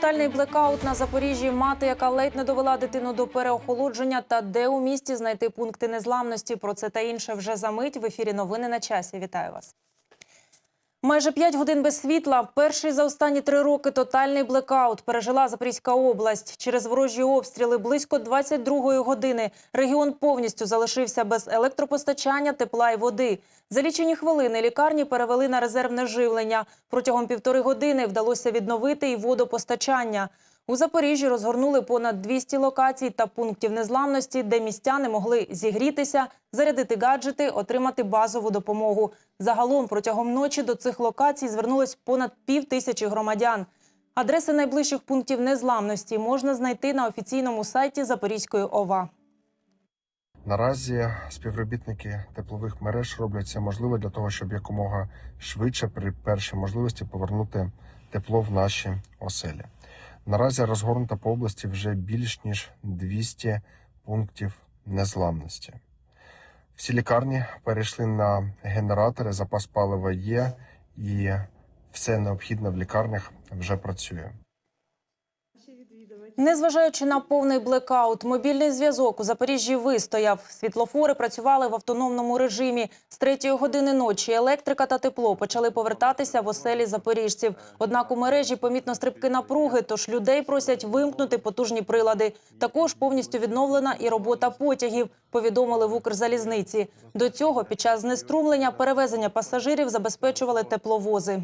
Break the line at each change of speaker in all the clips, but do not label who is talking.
Тотальний блекаут на Запоріжжі. Мати, яка ледь не довела дитину до переохолодження, та де у місті знайти пункти незламності. Про це та інше вже за мить. В ефірі новини на часі. Вітаю вас. Майже п'ять годин без світла. Перший за останні три роки тотальний блекаут пережила Запорізька область. Через ворожі обстріли близько 22-ї години регіон повністю залишився без електропостачання, тепла і води. За лічені хвилини лікарні перевели на резервне живлення. Протягом півтори години вдалося відновити і водопостачання. У Запоріжжі розгорнули понад 200 локацій та пунктів незламності, де містяни могли зігрітися, зарядити гаджети, отримати базову допомогу. Загалом протягом ночі до цих локацій звернулось понад пів тисячі громадян. Адреси найближчих пунктів незламності можна знайти на офіційному сайті Запорізької ОВА.
Наразі співробітники теплових мереж роблять все можливе для того, щоб якомога швидше при першій можливості повернути тепло в наші оселі. Наразі розгорнуто по області вже більш ніж 200 пунктів незламності. Всі лікарні перейшли на генератори, запас палива є, і все необхідне в лікарнях вже працює.
Незважаючи на повний блекаут, мобільний зв'язок у Запоріжжі вистояв. Світлофори працювали в автономному режимі. З третьої години ночі електрика та тепло почали повертатися в оселі запоріжців. Однак у мережі помітно стрибки напруги, тож людей просять вимкнути потужні прилади. Також повністю відновлена і робота потягів, повідомили в Укрзалізниці. До цього під час знеструмлення перевезення пасажирів забезпечували тепловози.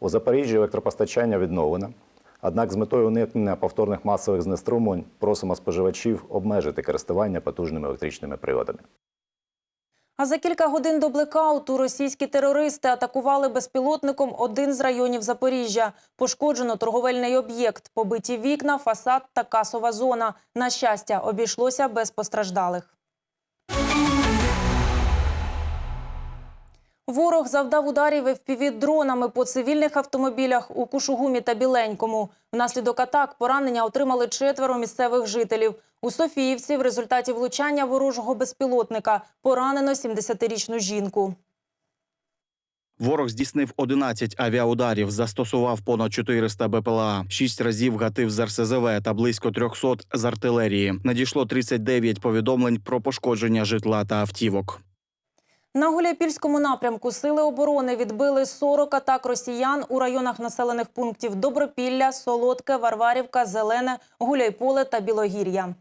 У Запоріжжі електропостачання відновлено. Однак з метою уникнення повторних масових знеструмлень просимо споживачів обмежити користування потужними електричними приладами.
А за кілька годин до блекауту російські терористи атакували безпілотником один з районів Запоріжжя. Пошкоджено торговельний об'єкт, побиті вікна, фасад та касова зона. На щастя, обійшлося без постраждалих. Ворог завдав ударів FPV-дронами по цивільних автомобілях у Кушугумі та Біленькому. Внаслідок атак поранення отримали четверо місцевих жителів. У Софіївці в результаті влучання ворожого безпілотника поранено 70-річну жінку.
Ворог здійснив 11 авіаударів, застосував понад 400 БПЛА, 6 разів гатив з РСЗВ та близько 300 з артилерії. Надійшло 39 повідомлень про пошкодження житла та автівок.
На Гуляйпільському напрямку сили оборони відбили 40 атак росіян у районах населених пунктів Добропілля, Солодке, Варварівка, Зелене, Гуляйполе та Білогір'я.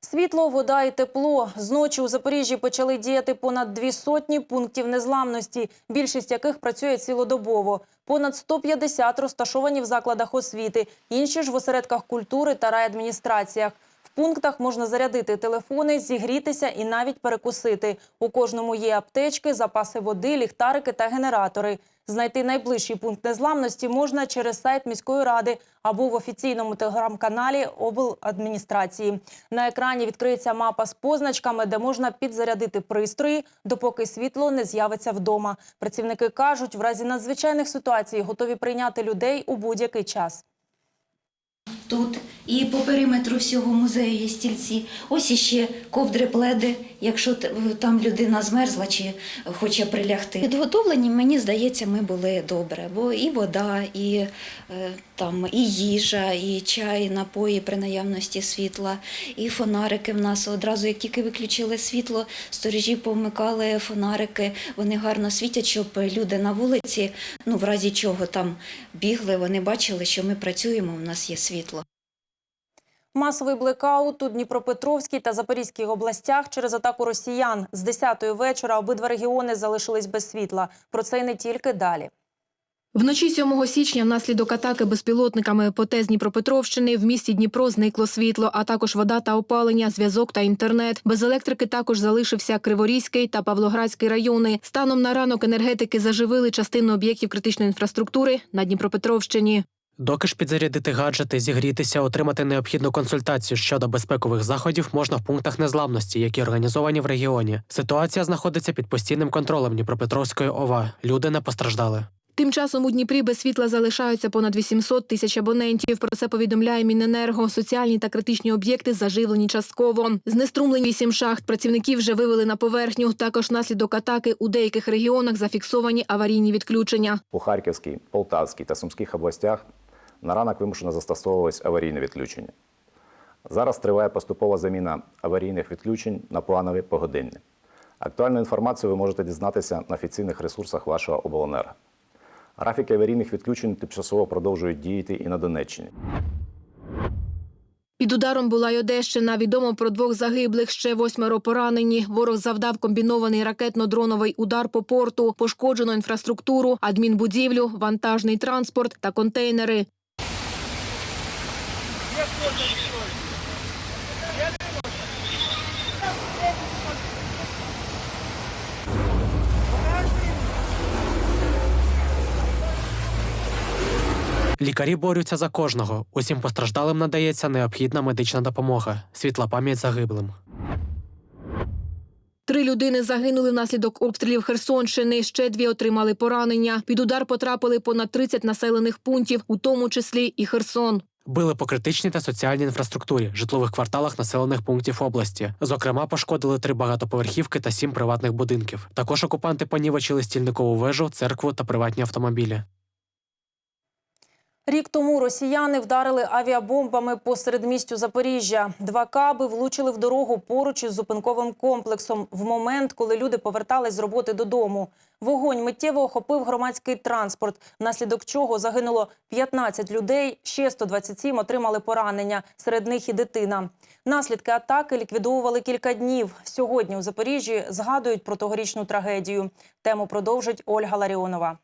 Світло, вода і тепло. Зночі у Запоріжжі почали діяти понад дві сотні пунктів незламності, більшість яких працює цілодобово. Понад 150 розташовані в закладах освіти, інші ж в осередках культури та райадміністраціях. Пунктах можна зарядити телефони, зігрітися і навіть перекусити. У кожному є аптечки, запаси води, ліхтарики та генератори. Знайти найближчий пункт незламності можна через сайт міської ради або в офіційному телеграм-каналі обладміністрації. На екрані відкриється мапа з позначками, де можна підзарядити пристрої, допоки світло не з'явиться вдома. Працівники кажуть, в разі надзвичайних ситуацій готові прийняти людей у будь-який час.
Тут і по периметру всього музею є стільці. Ось іще ковдри пледи, якщо там людина змерзла чи хоче прилягти. Підготовлені, мені здається, ми були добре, бо і вода, і е, там і їжа, і чай, і напої при наявності світла, і фонарики в нас. Одразу, як тільки виключили світло, сторожі повмикали фонарики. Вони гарно світять, щоб люди на вулиці, ну в разі чого там бігли, вони бачили, що ми працюємо, у нас є світло.
Масовий блекаут у Дніпропетровській та Запорізькій областях через атаку росіян. З 10-ї вечора обидва регіони залишились без світла. Про це й не тільки далі.
Вночі 7 січня внаслідок атаки безпілотниками по ТЕС Дніпропетровщини в місті Дніпро зникло світло, а також вода та опалення, зв'язок та інтернет. Без електрики також залишився Криворізький та Павлоградський райони. Станом на ранок енергетики заживили частину об'єктів критичної інфраструктури на Дніпропетровщині.
Доки ж підзарядити гаджети, зігрітися, отримати необхідну консультацію щодо безпекових заходів можна в пунктах незламності, які організовані в регіоні. Ситуація знаходиться під постійним контролем Дніпропетровської ОВА. Люди не постраждали.
Тим часом у Дніпрі без світла залишаються понад 800 тисяч абонентів. Про це повідомляє Міненерго. Соціальні та критичні об'єкти заживлені частково. Знеструмлені вісім шахт працівників вже вивели на поверхню. Також наслідок атаки у деяких регіонах зафіксовані аварійні відключення.
У Харківській, Полтавській та Сумських областях на ранок вимушено застосовувалось аварійне відключення. Зараз триває поступова заміна аварійних відключень на планові погодинні. Актуальну інформацію ви можете дізнатися на офіційних ресурсах вашого обленерго. Графіки аварійних відключень тимчасово продовжують діяти і на Донеччині.
Під ударом була й Одещина. Відомо про двох загиблих, ще восьмеро поранені. Ворог завдав комбінований ракетно-дроновий удар по порту, пошкоджено інфраструктуру, адмінбудівлю, вантажний транспорт та контейнери.
Лікарі борються за кожного. Усім постраждалим надається необхідна медична допомога. Світла пам'ять загиблим.
Три людини загинули внаслідок обстрілів Херсонщини. Ще дві отримали поранення. Під удар потрапили понад 30 населених пунктів, у тому числі і Херсон.
Били по критичній та соціальній інфраструктурі, житлових кварталах населених пунктів області. Зокрема, пошкодили три багатоповерхівки та сім приватних будинків. Також окупанти понівечили стільникову вежу, церкву та приватні автомобілі.
Рік тому росіяни вдарили авіабомбами по середмістю Запоріжжя. Два каби влучили в дорогу поруч із зупинковим комплексом в момент, коли люди повертались з роботи додому. Вогонь миттєво охопив громадський транспорт, внаслідок чого загинуло 15 людей, ще 127 отримали поранення, серед них і дитина. Наслідки атаки ліквідовували кілька днів. Сьогодні у Запоріжжі згадують про тогорічну трагедію. Тему продовжить Ольга Ларіонова.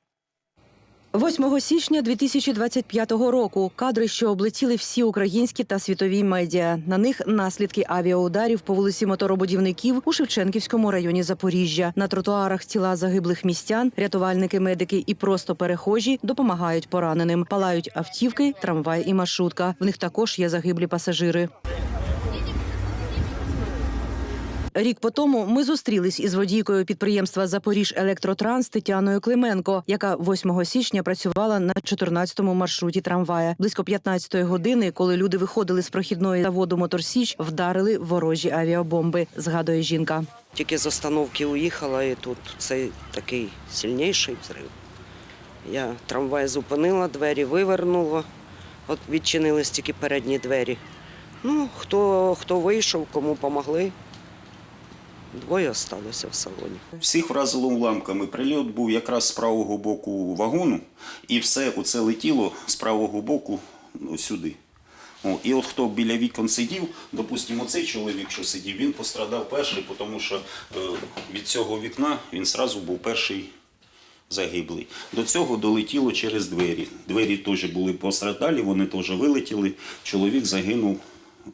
8 січня 2025 року кадри, що облетіли всі українські та світові медіа. На них наслідки авіаударів по вулиці моторобудівників у Шевченківському районі Запоріжжя. На тротуарах тіла загиблих містян, рятувальники, медики і просто перехожі допомагають пораненим. Палають автівки, трамвай і маршрутка. В них також є загиблі пасажири. Рік по тому ми зустрілись із водійкою підприємства Запоріж Електротранс Тетяною Клименко, яка 8 січня працювала на 14-му маршруті трамвая. Близько 15-ї години, коли люди виходили з прохідної заводу Моторсіч, вдарили ворожі авіабомби. Згадує жінка.
Тільки з остановки уїхала, і тут цей такий сильніший взрив. Я трамвай зупинила, двері вивернула, от відчинились тільки передні двері. Ну, хто, хто вийшов, кому помогли. Двоє залишилося в салоні.
Всіх вразило уламками. Прильот був якраз з правого боку вагону, і все оце летіло з правого боку ну, сюди. О, і от хто біля вікон сидів, допустимо, цей чоловік, що сидів, він пострадав перший, тому що е, від цього вікна він сразу був перший загиблий. До цього долетіло через двері. Двері теж були пострадалі, вони теж вилетіли. Чоловік загинув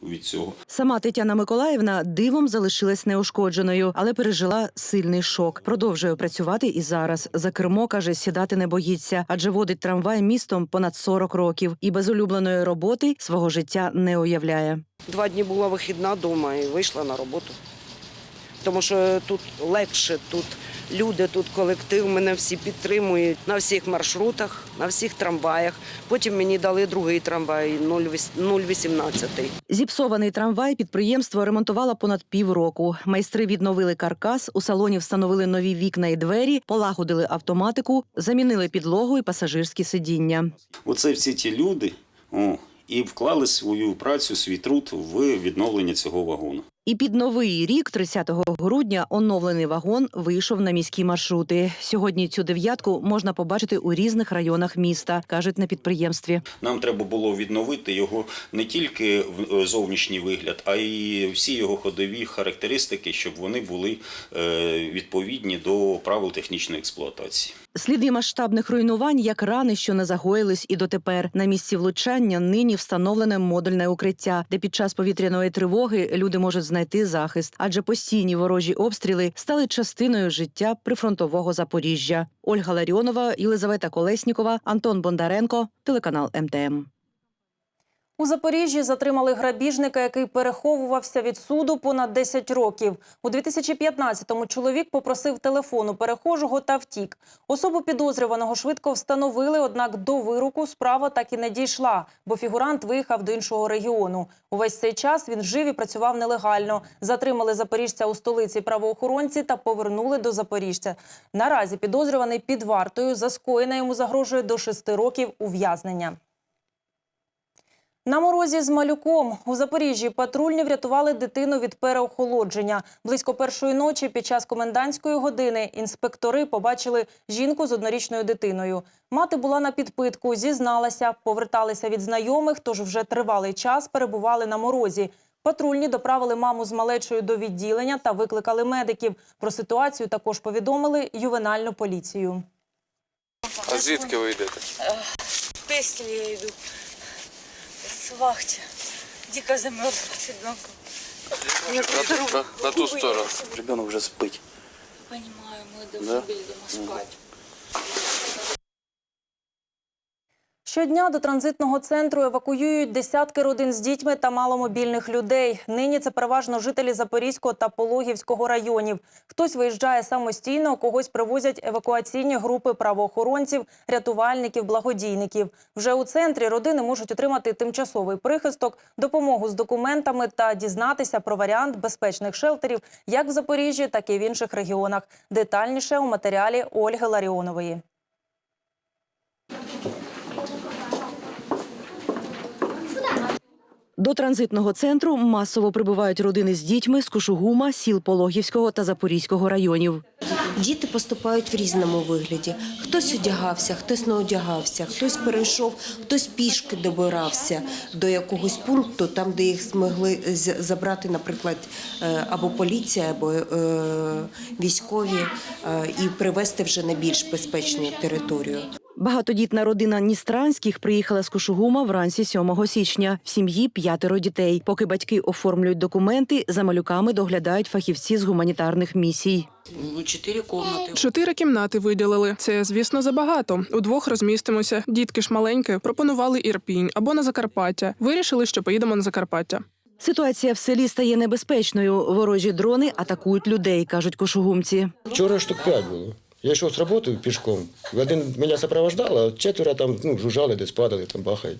від цього.
Сама Тетяна Миколаївна дивом залишилась неушкодженою, але пережила сильний шок. Продовжує працювати і зараз. За кермо каже, сідати не боїться, адже водить трамвай містом понад 40 років і без улюбленої роботи свого життя не уявляє.
Два дні була вихідна вдома і вийшла на роботу. Тому що тут легше, тут люди, тут колектив, мене всі підтримують на всіх маршрутах, на всіх трамваях. Потім мені дали другий трамвай 018.
Зіпсований трамвай підприємство ремонтувало понад півроку. Майстри відновили каркас, у салоні встановили нові вікна і двері, полагодили автоматику, замінили підлогу і пасажирські сидіння.
Оце всі ті люди о, і вклали свою працю, свій труд в відновлення цього вагону.
І під новий рік, 30 грудня, оновлений вагон вийшов на міські маршрути. Сьогодні цю дев'ятку можна побачити у різних районах міста, кажуть на підприємстві.
Нам треба було відновити його не тільки в- е, зовнішній вигляд, а й всі його ходові характеристики, щоб вони були е, відповідні до правил технічної експлуатації.
Сліди масштабних руйнувань, як рани, що не загоїлись і дотепер. На місці влучання нині встановлене модульне укриття, де під час повітряної тривоги люди можуть знайти захист, адже постійні ворожі обстріли стали частиною життя прифронтового Запоріжжя. Ольга Ларіонова, Єлизавета Колеснікова, Антон Бондаренко, телеканал МТМ.
У Запоріжжі затримали грабіжника, який переховувався від суду понад 10 років. У 2015-му чоловік попросив телефон у перехожого та втік. Особу підозрюваного швидко встановили, однак до вироку справа так і не дійшла, бо фігурант виїхав до іншого регіону. Увесь цей час він жив і працював нелегально. Затримали запоріжця у столиці правоохоронці та повернули до Запоріжця. Наразі підозрюваний під вартою за скоєне йому загрожує до 6 років ув'язнення. На морозі з малюком у Запоріжжі патрульні врятували дитину від переохолодження. Близько першої ночі під час комендантської години інспектори побачили жінку з однорічною дитиною. Мати була на підпитку, зізналася, поверталися від знайомих, тож вже тривалий час перебували на морозі. Патрульні доправили маму з малечою до відділення та викликали медиків. Про ситуацію також повідомили ювенальну поліцію.
А звідки ви йдете?
Песни я иду. С вахте. Дико замерзла с ребенком.
На, на, на ту сторону. Ребенок вже спить.
Понимаю, мы
Да?
должны были дома спать.
Щодня до транзитного центру евакуюють десятки родин з дітьми та маломобільних людей. Нині це переважно жителі Запорізького та Пологівського районів. Хтось виїжджає самостійно, когось привозять евакуаційні групи правоохоронців, рятувальників, благодійників. Вже у центрі родини можуть отримати тимчасовий прихисток, допомогу з документами та дізнатися про варіант безпечних шелтерів як в Запоріжжі, так і в інших регіонах. Детальніше у матеріалі Ольги Ларіонової.
До транзитного центру масово прибувають родини з дітьми з Кушугума, сіл Пологівського та Запорізького районів.
Діти поступають в різному вигляді. Хтось одягався, хтось не одягався, хтось перейшов, хтось пішки добирався до якогось пункту, там, де їх змогли забрати, наприклад, е, або поліція, або е, військові, е, і привезти вже на більш безпечну територію.
Багатодітна родина Ністранських приїхала з Кушугума вранці 7 січня. В сім'ї п'ятеро дітей. Поки батьки оформлюють документи, за малюками доглядають фахівці з гуманітарних місій.
Чотири комнати.
Чотири кімнати виділили. Це, звісно, забагато. Удвох розмістимося. Дітки ж маленькі. Пропонували Ірпінь або на Закарпаття. Вирішили, що поїдемо на Закарпаття.
Ситуація в селі стає небезпечною. Ворожі дрони атакують людей, кажуть кошугумці.
Вчора штук п'ять було. Я йшов з роботи пішком. Один мене сопровождав, а четверо там ну, жужжали, десь падали, там бахають.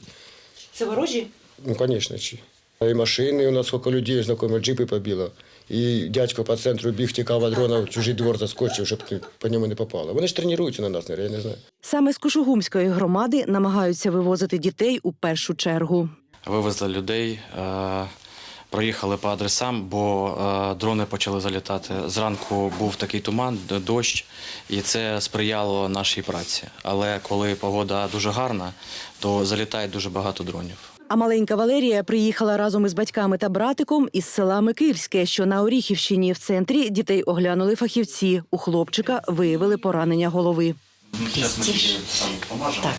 Це ворожі?
Ну, звісно, чи. І машини у нас скільки людей знайомі, джипи побило. І дядько по центру біг, тікав від дрона, в чужий двор заскочив, щоб по ньому не попало. Вони ж тренуються на нас, я не знаю.
Саме з Кушугумської громади намагаються вивозити дітей у першу чергу.
Вивезли людей, е, проїхали по адресам, бо е, дрони почали залітати. Зранку був такий туман, дощ, і це сприяло нашій праці. Але коли погода дуже гарна, то залітає дуже багато дронів.
А маленька Валерія приїхала разом із батьками та братиком із села Микильське, що на Оріхівщині. В центрі дітей оглянули фахівці. У хлопчика виявили поранення голови.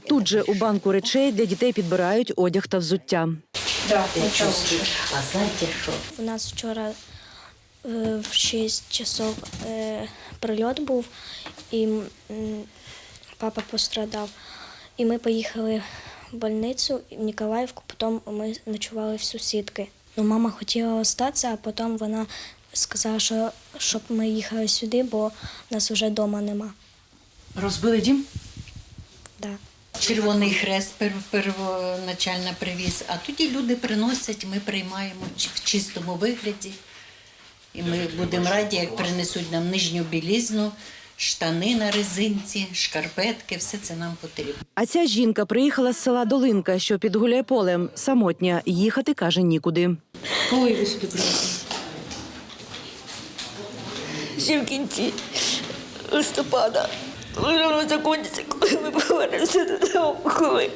Тут же у банку речей для дітей підбирають одяг та взуття.
А знаєте що?
У нас вчора е, в 6 часов е, прильот був, і м, папа пострадав. І ми поїхали в больницю в Ніколаївку, потім ми ночували в сусідки. Ну, мама хотіла остатися, а потім вона сказала, що щоб ми їхали сюди, бо нас вже вдома нема.
Розбили дім?
Да.
Червоний хрест первоначально привіз, а тоді люди приносять, ми приймаємо в чистому вигляді. І ми будемо раді, як принесуть нам нижню білізну, штани на резинці, шкарпетки, все це нам потрібно.
А ця жінка приїхала з села Долинка, що під Гуляйполем. Самотня. Їхати каже нікуди.
Коли ви сюди приїхали?
Ще в кінці листопада. Воно закінчиться, коли ми повернемося додому. Коли.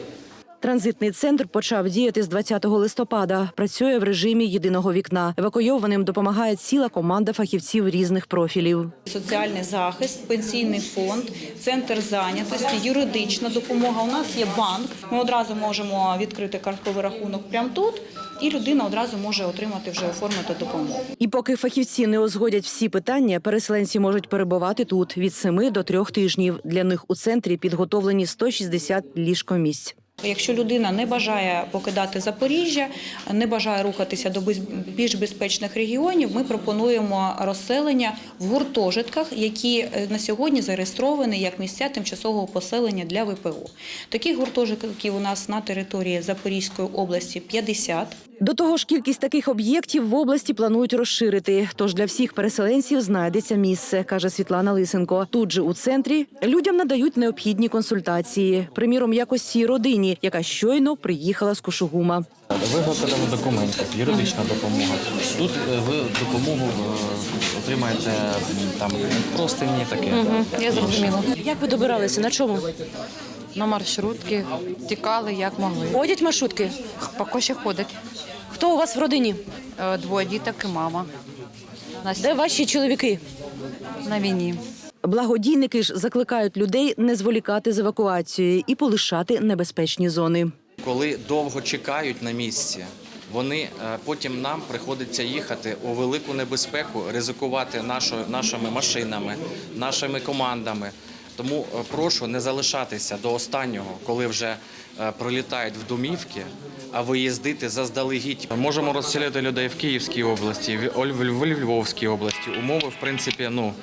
Транзитний центр почав діяти з 20 листопада. Працює в режимі єдиного вікна. Евакуйованим допомагає ціла команда фахівців різних профілів.
Соціальний захист, пенсійний фонд, центр зайнятості, юридична допомога. У нас є банк. Ми одразу можемо відкрити картковий рахунок прямо тут, і людина одразу може отримати вже оформити допомогу.
І поки фахівці не узгодять всі питання, переселенці можуть перебувати тут від 7 до 3 тижнів. Для них у центрі підготовлені 160 ліжкомісць.
Якщо людина не бажає покидати Запоріжжя, не бажає рухатися до більш безпечних регіонів, ми пропонуємо розселення в гуртожитках, які е, на сьогодні зареєстровані як місця тимчасового поселення для ВПО. Таких гуртожитків у нас на території Запорізької області 50.
До того ж, кількість таких об'єктів в області планують розширити. Тож для всіх переселенців знайдеться місце, каже Світлана Лисенко. Тут же у центрі людям надають необхідні консультації. Приміром, якось цій родині, яка щойно приїхала з Кошугума.
Виготовлення документів, юридична допомога. Тут е, ви допомогу е, отримаєте там простині таке.
Я зрозуміла. Як ви добиралися? На чому?
На маршрутки тікали як могли.
Ходять маршрутки?
Поки ще ходять.
Хто у вас в родині?
Е, Двоє діток і мама.
Де ваші чоловіки?
на війні.
Благодійники ж закликають людей не зволікати з евакуацією і полишати небезпечні зони.
Коли довго чекають на місці, вони е, потім нам приходиться їхати у велику небезпеку, ризикувати нашою, нашими машинами, нашими командами. Тому е, прошу не залишатися до останнього, коли вже е, пролітають в домівки, а виїздити заздалегідь. Можемо розселити людей в Київській області, в Львовській області. Умови, в принципі, ну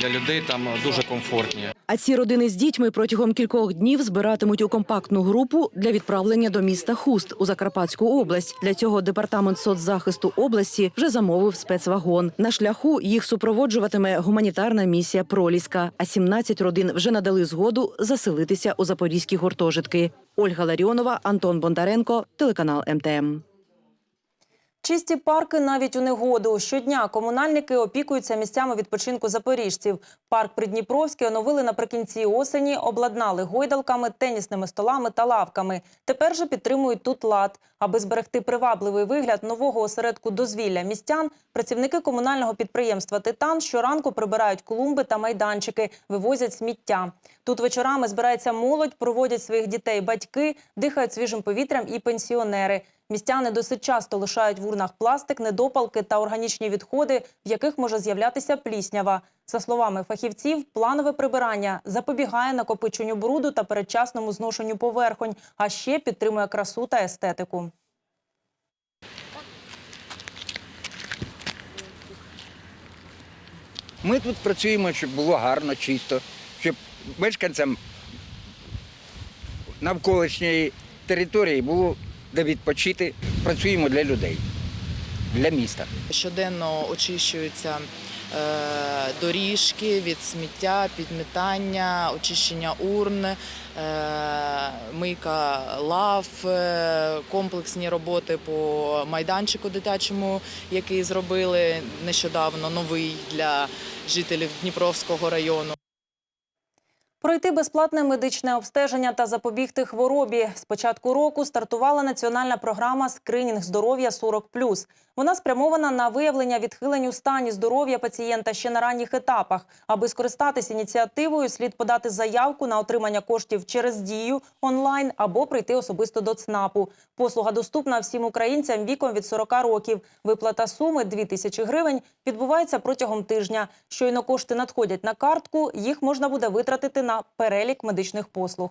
для людей там дуже комфортні.
А ці родини з дітьми протягом кількох днів збиратимуть у компактну групу для відправлення до міста Хуст у Закарпатську область. Для цього департамент соцзахисту області вже замовив спецвагон. На шляху їх супроводжуватиме гуманітарна місія Проліска. А 17 родин вже надали згоду заселитися у запорізькі гуртожитки. Ольга Ларіонова, Антон Бондаренко, телеканал МТМ.
Чисті парки навіть у негоду. Щодня комунальники опікуються місцями відпочинку запоріжців. Парк Придніпровський оновили наприкінці осені, обладнали гойдалками, тенісними столами та лавками. Тепер же підтримують тут лад. Аби зберегти привабливий вигляд нового осередку дозвілля містян, працівники комунального підприємства Титан щоранку прибирають клумби та майданчики, вивозять сміття. Тут вечорами збирається молодь, проводять своїх дітей батьки, дихають свіжим повітрям і пенсіонери. Містяни досить часто лишають в урнах пластик, недопалки та органічні відходи, в яких може з'являтися пліснява. За словами фахівців, планове прибирання запобігає накопиченню бруду та передчасному зношенню поверхонь, а ще підтримує красу та естетику.
Ми тут працюємо, щоб було гарно, чисто, щоб мешканцям навколишньої території було де відпочити. Працюємо для людей, для міста.
Щоденно очищуються е, доріжки від сміття, підмітання, очищення урн, е, мийка лав, е, комплексні роботи по майданчику дитячому, який зробили нещодавно новий для жителів Дніпровського району.
Пройти безплатне медичне обстеження та запобігти хворобі. З початку року стартувала національна програма «Скринінг здоров'я 40+.» Вона спрямована на виявлення відхилень у стані здоров'я пацієнта ще на ранніх етапах. Аби скористатися ініціативою, слід подати заявку на отримання коштів через дію онлайн або прийти особисто до ЦНАПу. Послуга доступна всім українцям віком від 40 років. Виплата суми 2 тисячі гривень відбувається протягом тижня. Щойно кошти надходять на картку, їх можна буде витратити на перелік медичних послуг.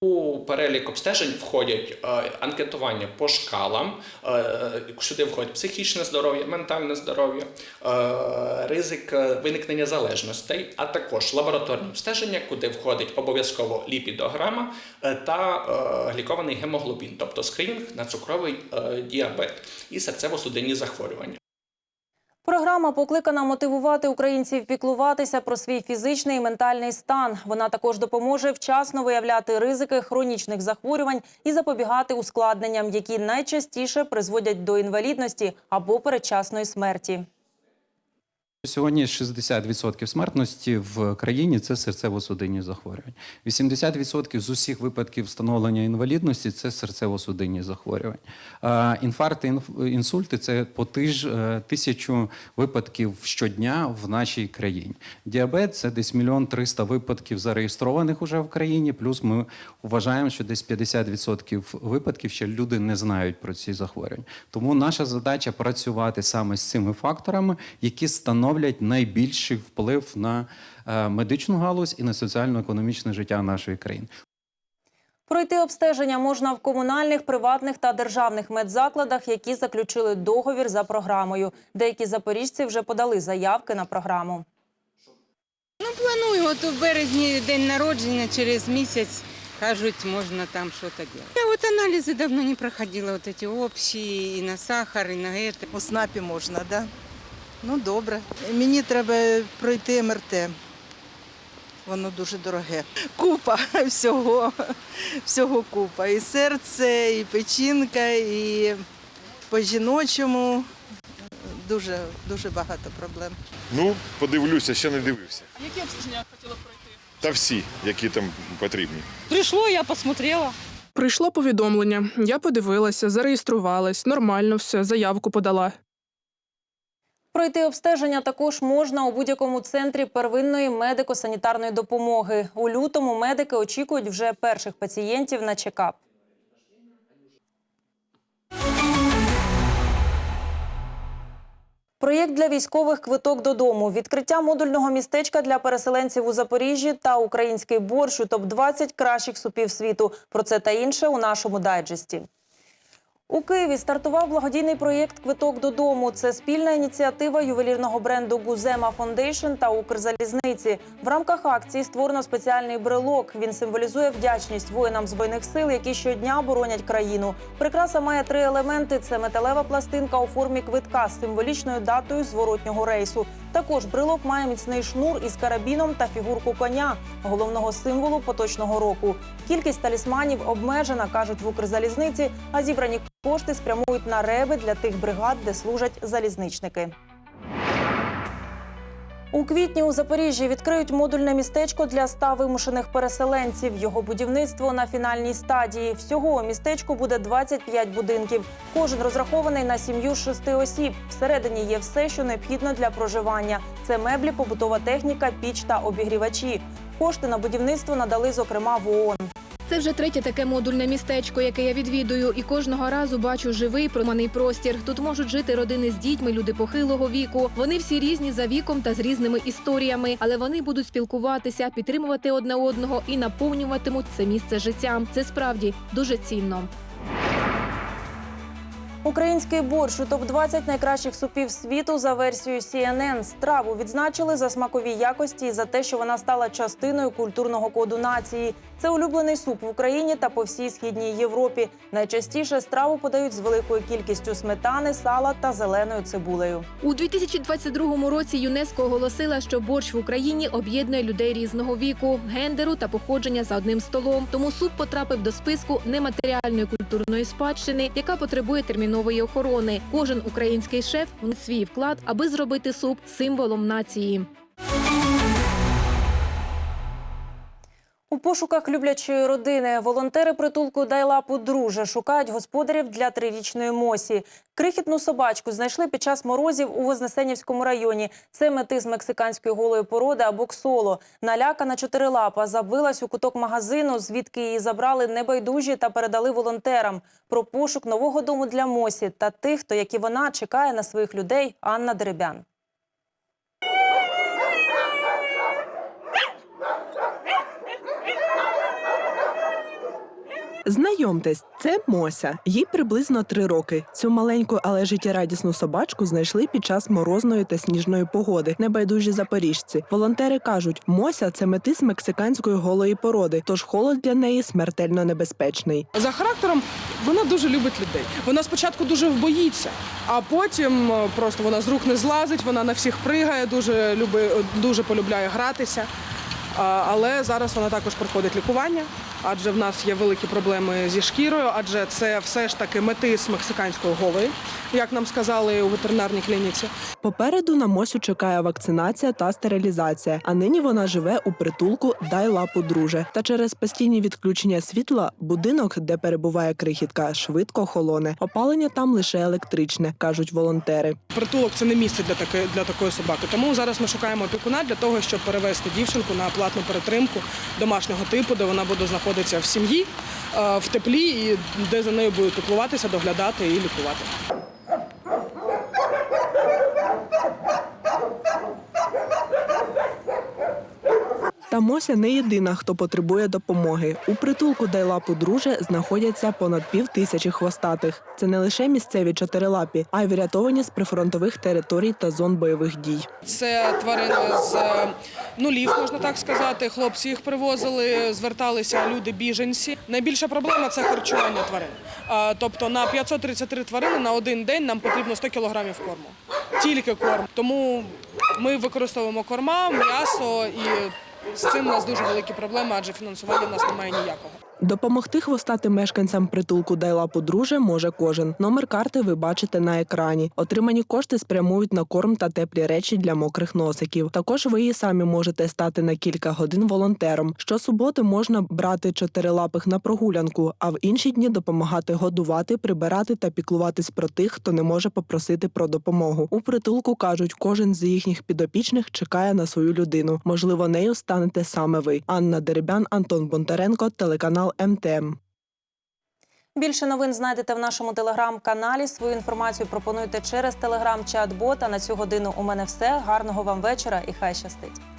У перелік обстежень входять е, анкетування по шкалам. е, Сюди входить психічне здоров'я, ментальне здоров'я, е, ризик е, виникнення залежностей, а також лабораторні обстеження, куди входить обов'язково ліпідограма е, та е, глікований гемоглобін, тобто скринінг на цукровий е, діабет і серцево-судинні захворювання.
Програма покликана мотивувати українців піклуватися про свій фізичний і ментальний стан. Вона також допоможе вчасно виявляти ризики хронічних захворювань і запобігати ускладненням, які найчастіше призводять до інвалідності або передчасної смерті.
Сьогодні 60% смертності в країні це серцево-судинні захворювання. 80% з усіх випадків встановлення інвалідності це серцево-судинні захворювання. А Інфаркти, інсульти це по тиж, е, тисячу випадків щодня в нашій країні. Діабет це десь мільйон триста випадків зареєстрованих уже в країні. Плюс ми вважаємо, що десь 50% випадків ще люди не знають про ці захворювання. Тому наша задача працювати саме з цими факторами, які становлять найбільший вплив на е, медичну галузь і на соціально-економічне життя нашої країни.
Пройти обстеження можна в комунальних, приватних та державних медзакладах, які заключили договір за програмою. Деякі запоріжці вже подали заявки на програму.
Ну, планую, от у березні день народження, через місяць кажуть, можна там щось робити. Я от аналізи давно не проходила, от ці общі, і на сахар, і на це.
У СНАПі можна, так? Да? Ну, добре. Мені треба пройти МРТ. Воно дуже дороге. Купа всього, всього купа. І серце, і печінка, і по жіночому. Дуже, дуже багато проблем.
Ну, подивлюся, ще не дивився.
А які обстеження хотіли пройти?
Та всі, які там потрібні.
Прийшло, я посмотрела.
Прийшло повідомлення. Я подивилася, зареєструвалась, нормально все, заявку подала.
Пройти обстеження також можна у будь-якому центрі первинної медико-санітарної допомоги. У лютому медики очікують вже перших пацієнтів на чекап. Проєкт для військових квиток додому, відкриття модульного містечка для переселенців у Запоріжжі та український борщ у топ-20 кращих супів світу. Про це та інше у нашому дайджесті. У Києві стартував благодійний проєкт Квиток додому. Це спільна ініціатива ювелірного бренду Гузема Фондейшн та Укрзалізниці. В рамках акції створено спеціальний брелок. Він символізує вдячність воїнам збройних сил, які щодня боронять країну. Прикраса має три елементи: це металева пластинка у формі квитка з символічною датою зворотнього рейсу. Також брелок має міцний шнур із карабіном та фігурку коня, головного символу поточного року. Кількість талісманів обмежена, кажуть в Укрзалізниці, а зібрані кошти спрямують на реби для тих бригад, де служать залізничники. У квітні у Запоріжжі відкриють модульне містечко для ста вимушених переселенців. Його будівництво на фінальній стадії. Всього у містечку буде 25 будинків. Кожен розрахований на сім'ю з шести осіб. Всередині є все, що необхідно для проживання: це меблі, побутова техніка, піч та обігрівачі. Кошти на будівництво надали, зокрема, в ООН.
Це вже третє таке модульне містечко, яке я відвідую, і кожного разу бачу живий проманий простір. Тут можуть жити родини з дітьми, люди похилого віку. Вони всі різні за віком та з різними історіями, але вони будуть спілкуватися, підтримувати одне одного і наповнюватимуть це місце життям. Це справді дуже цінно.
Український борщ у топ-20 найкращих супів світу за версією CNN. Страву відзначили за смакові якості і за те, що вона стала частиною культурного коду нації. Це улюблений суп в Україні та по всій східній Європі. Найчастіше страву подають з великою кількістю сметани, сала та зеленою цибулею.
У 2022 році ЮНЕСКО оголосила, що борщ в Україні об'єднує людей різного віку, гендеру та походження за одним столом. Тому суп потрапив до списку нематеріальної культурної спадщини, яка потребує термінової охорони. Кожен український шеф внес свій вклад, аби зробити суп символом нації.
У пошуках люблячої родини волонтери притулку «Дай лапу, друже» шукають господарів для трирічної Мосі. Крихітну собачку знайшли під час морозів у Вознесенівському районі. Це метис мексиканської голої породи або ксоло. Налякана чотирилапа забилась у куток магазину, звідки її забрали небайдужі та передали волонтерам. Про пошук нового дому для Мосі та тих, хто, як і вона, чекає на своїх людей, Анна Деребян.
Знайомтесь, це Мося. Їй приблизно три роки. Цю маленьку, але життєрадісну собачку знайшли під час морозної та сніжної погоди. Небайдужі запоріжці. Волонтери кажуть, Мося це метис мексиканської голої породи, тож холод для неї смертельно небезпечний.
За характером вона дуже любить людей. Вона спочатку дуже боїться, а потім е, просто вона з рук не злазить, вона на всіх пригає, дуже люби, дуже полюбляє гратися. Але зараз вона також проходить лікування, адже в нас є великі проблеми зі шкірою, адже це все ж таки метис мексиканської голої, як нам сказали у ветеринарній клініці.
Попереду на Мосю чекає вакцинація та стерилізація. А нині вона живе у притулку Дай лапу, друже. Та через постійні відключення світла будинок, де перебуває крихітка, швидко холоне. Опалення там лише електричне, кажуть волонтери.
Притулок це не місце для такої для такої собаки. Тому зараз ми шукаємо опікуна для того, щоб перевести дівчинку на платну перетримку домашнього типу, де вона буде знаходитися в сім'ї, е, в теплі і де за нею будуть піклуватися, доглядати і лікувати.
Та Мося не єдина, хто потребує допомоги. У притулку Дай лапу друже знаходяться понад пів тисячі хвостатих. Це не лише місцеві чотирилапі, а й врятовані з прифронтових територій та зон бойових дій.
Це тварини з е, нулів, можна так сказати. Хлопці їх привозили, зверталися люди біженці. Найбільша проблема це харчування тварин. Тобто на 533 тварини на один день нам потрібно 100 кілограмів корму. Тільки корм. Тому ми використовуємо корма, м'ясо і з цим у нас дуже великі проблеми, адже фінансування в нас немає ніякого.
Допомогти хвостатим мешканцям притулку Дай лапу друже може кожен. Номер карти ви бачите на екрані. Отримані кошти спрямують на корм та теплі речі для мокрих носиків. Також ви і самі можете стати на кілька годин волонтером. Щосуботи можна брати чотирилапих на прогулянку, а в інші дні допомагати годувати, прибирати та піклуватись про тих, хто не може попросити про допомогу. У притулку кажуть, кожен з їхніх підопічних чекає на свою людину. Можливо, нею станете саме ви. Анна Деребян, Антон Бондаренко, телеканал МТМ.
Більше новин знайдете в нашому телеграм-каналі. Свою інформацію пропонуйте через телеграм-чат-бот. А на цю годину у мене все. Гарного вам вечора і хай щастить.